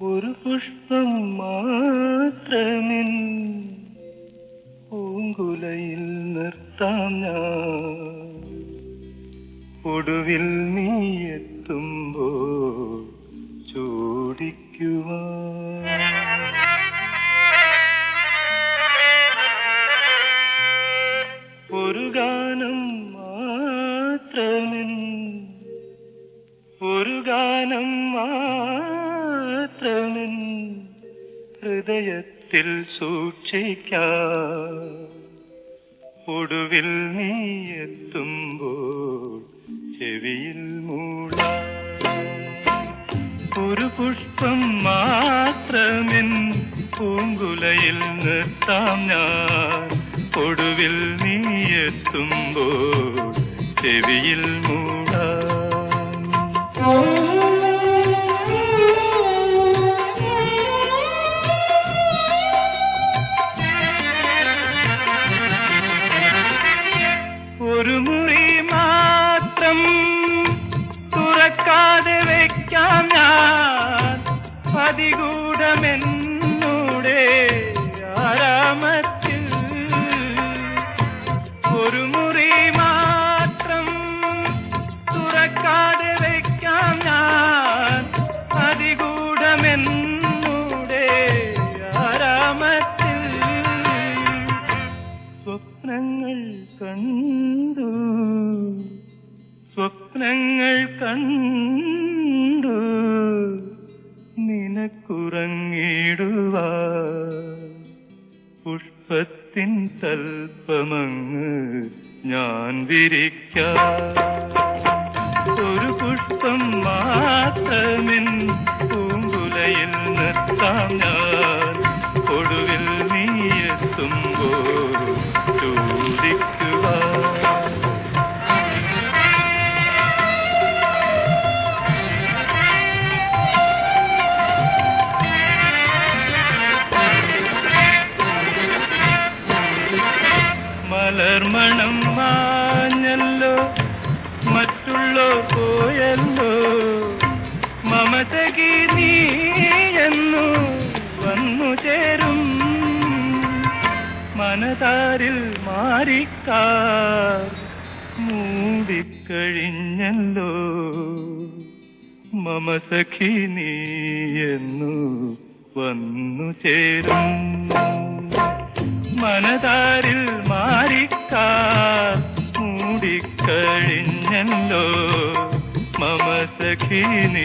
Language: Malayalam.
ഒരു പുഷ്പം മാത്രമിൻ പൂങ്കുലയിൽ നിർത്താം ഞാൻ. ഒടുവിൽ നീ എത്തുമ്പോ ചോദിക്കുവാൻ ഒരു ഗാനം മാത്രമിൻ. ഒരു ഗാനം ഹൃദയത്തിൽ സൂക്ഷിക്കാം. ഒടുവിൽ നീ എത്തുമ്പോൾ ചെവിയിൽ മൂട. ഒരു പുഷ്പം മാത്രമിൻ പൂങ്കുലയിൽ നിർത്താം ഞാൻ. ഒടുവിൽ നീ എത്തുമ്പോൾ ചെവിയിൽ മൂടാം. ഒരു മുറി മാത്രം തുറക്കാതെ വെക്കാം ഞാൻ അതികൂടമെന്നൂടെ സ്വപ്നങ്ങൾ കണ്ടു. സ്വപ്നങ്ങൾ കണ്ടു. നിനക്കുറങ്ങിടുവാ പുഷ്പത്തിൻ തൽപ്പമങ്ങ് ഞാൻ വിരിക്കാം. ഒരു പുഷ്പം മാത്രമിൻ മലർമണം മാഞ്ഞല്ലോ മറ്റുള്ളോ പോയല്ലോ. മമതകി നീ എന്നു വന്നു ചേരും. മനതാരിൽ മാറിക്കാർ മൂടിക്കഴിഞ്ഞല്ലോ. മമ നീ എന്നു വന്നു ചേരും. മനതാരിൽ മൂടിക്കഴിഞ്ഞല്ലോ മമ സഖി നീ